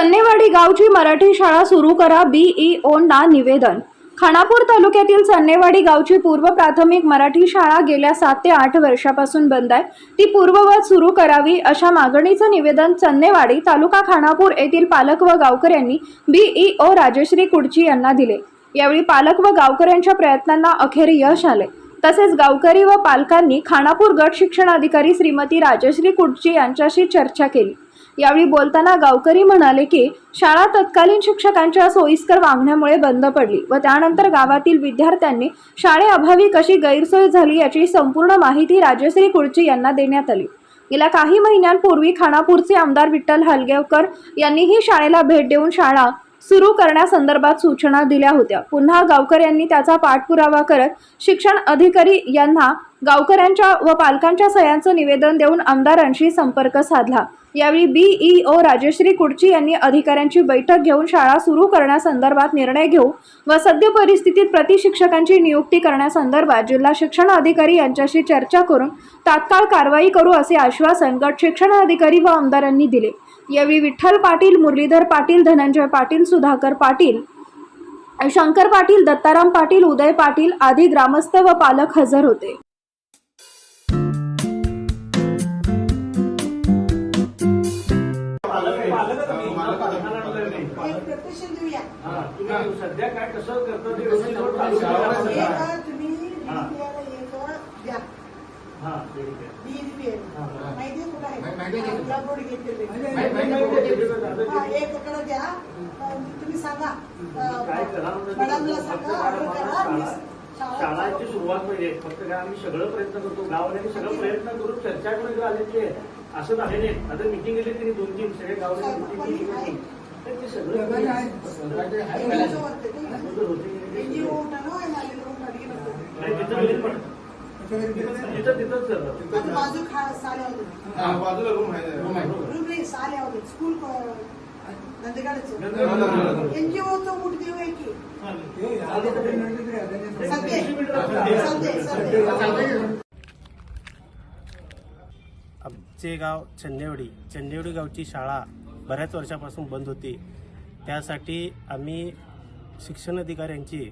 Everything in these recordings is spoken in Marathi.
चन्नेवाडी गावची मराठी शाळा सुरू करा बीईओंना निवेदन. खानापूर तालुक्यातील चन्नेवाडी गावची पूर्व प्राथमिक मराठी शाळा गेल्या सात ते आठ वर्षापासून बंद आहे. ती पूर्ववत सुरू करावी अशा मागणीचं निवेदन चन्नेवाडी तालुका खानापूर येथील पालक व गावकऱ्यांनी बीईओ राजश्री कुडची यांना दिले. यावेळी पालक व गावकऱ्यांच्या प्रयत्नांना अखेर यश आले. तसेच गावकरी व पालकांनी खानापूर गट शिक्षणाधिकारी श्रीमती राजश्री कुडची यांच्याशी चर्चा केली. यावेळी बोलताना गावकरी म्हणाले की शाळा तत्कालीन शिक्षकांच्या सोयीस्कर वागण्यामुळे बंद पडली व त्यानंतर गावातील विद्यार्थ्यांनी शाळेअभावी कशी गैरसोय झाली याची संपूर्ण माहिती राजश्री कुळची यांना देण्यात आली. गेल्या काही महिन्यांपूर्वी खानापूरचे आमदार विठ्ठल हलगेवकर यांनीही शाळेला भेट देऊन शाळा सुरू करण्यासंदर्भात सूचना दिल्या होत्या. पुन्हा गावकऱ्यांनी त्याचा पाठपुरावा करत शिक्षण अधिकारी यांना गावकऱ्यांच्या व पालकांच्या सह्यांचं निवेदन देऊन आमदारांशी संपर्क साधला. यावेळी बीईओ राजश्री कुडची यांनी अधिकाऱ्यांची बैठक घेऊन शाळा सुरू करण्यासंदर्भात निर्णय घेऊ व सद्य परिस्थितीत प्रतिशिक्षकांची नियुक्ती करण्यासंदर्भात जिल्हा शिक्षण अधिकारी यांच्याशी चर्चा करून तात्काळ कारवाई करू असे आश्वासन गट शिक्षण अधिकारी व आमदारांनी दिले. यावेळी विठ्ठल पाटील मुरलीधर पाटील धनंजय पाटील सुधाकर पाटील शंकर पाटील दत्ताराम पाटील उदय पाटील आदी ग्रामस्थ व पालक हजर होते. एक प्रत्यक्ष देऊया हा, तुम्ही सध्या काय कसं करता इकडं द्या तुम्ही सांगा. अं, काय करा म्हणजे मॅडमला फक्त सांगा. शाळांची सुरुवात पाहिजे फक्त काय आम्ही सगळं प्रयत्न करतो. गाववाल्यांनी सगळं प्रयत्न करून चर्चा करून आले की असं आहे नाही. आता मिटिंग गेली तरी दोन तीन सगळे गाववाले मिटिंग ते सगळं. नाही, तिथं गेली पण तिथं तिथंच बाजू रूम आहे रूम आहे. रूम नाही साले होते स्कूल नंदगडचं नंदगडचं. एनजीओचं मूठ देऊ आहे की सध्या सध्या- सध्या सध्या आमचे गाव चन्नेवडी चन्नेवडी गावची शाळा बऱ्याच वर्षापासून बंद होती त्यासाठी आम्ही शिक्षण अधिकाऱ्यांची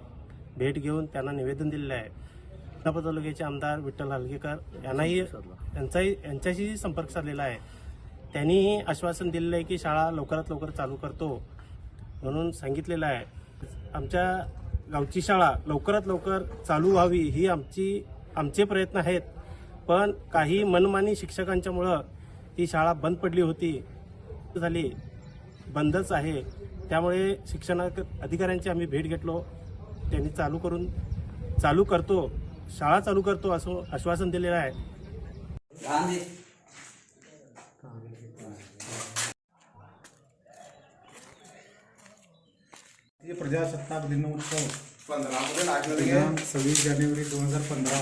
भेट घेऊन त्यांना निवेदन दिलेलं आहे. तालुक्याचे आमदार विठ्ठल हलगेकर यांनाही यांचाही यांच्याशी संपर्क साधलेला आहे. त्यांनीही आश्वासन दिलेलं आहे की शाळा लवकरात लवकर चालू करतो म्हणून सांगितलेलं आहे. आमच्या गावची शाळा लवकरात लवकर चालू व्हावी ही आमची आमचे प्रयत्न आहेत. पण काही मनमानी शिक्षकांच्यामुळं ही शाळा बंद पडली होती झाली बंदच आहे. त्यामुळे शिक्षण अधिकाऱ्यांची आम्ही भेट घेतलो. त्यांनी चालू करून चालू करतो शाळा चालू करतो असं आश्वासन दिलेलं आहे. भारतीय प्रजासत्ताक दिनोत्सव. दिनांक सव्वीस जानेवारी दोन हजार पंधरा.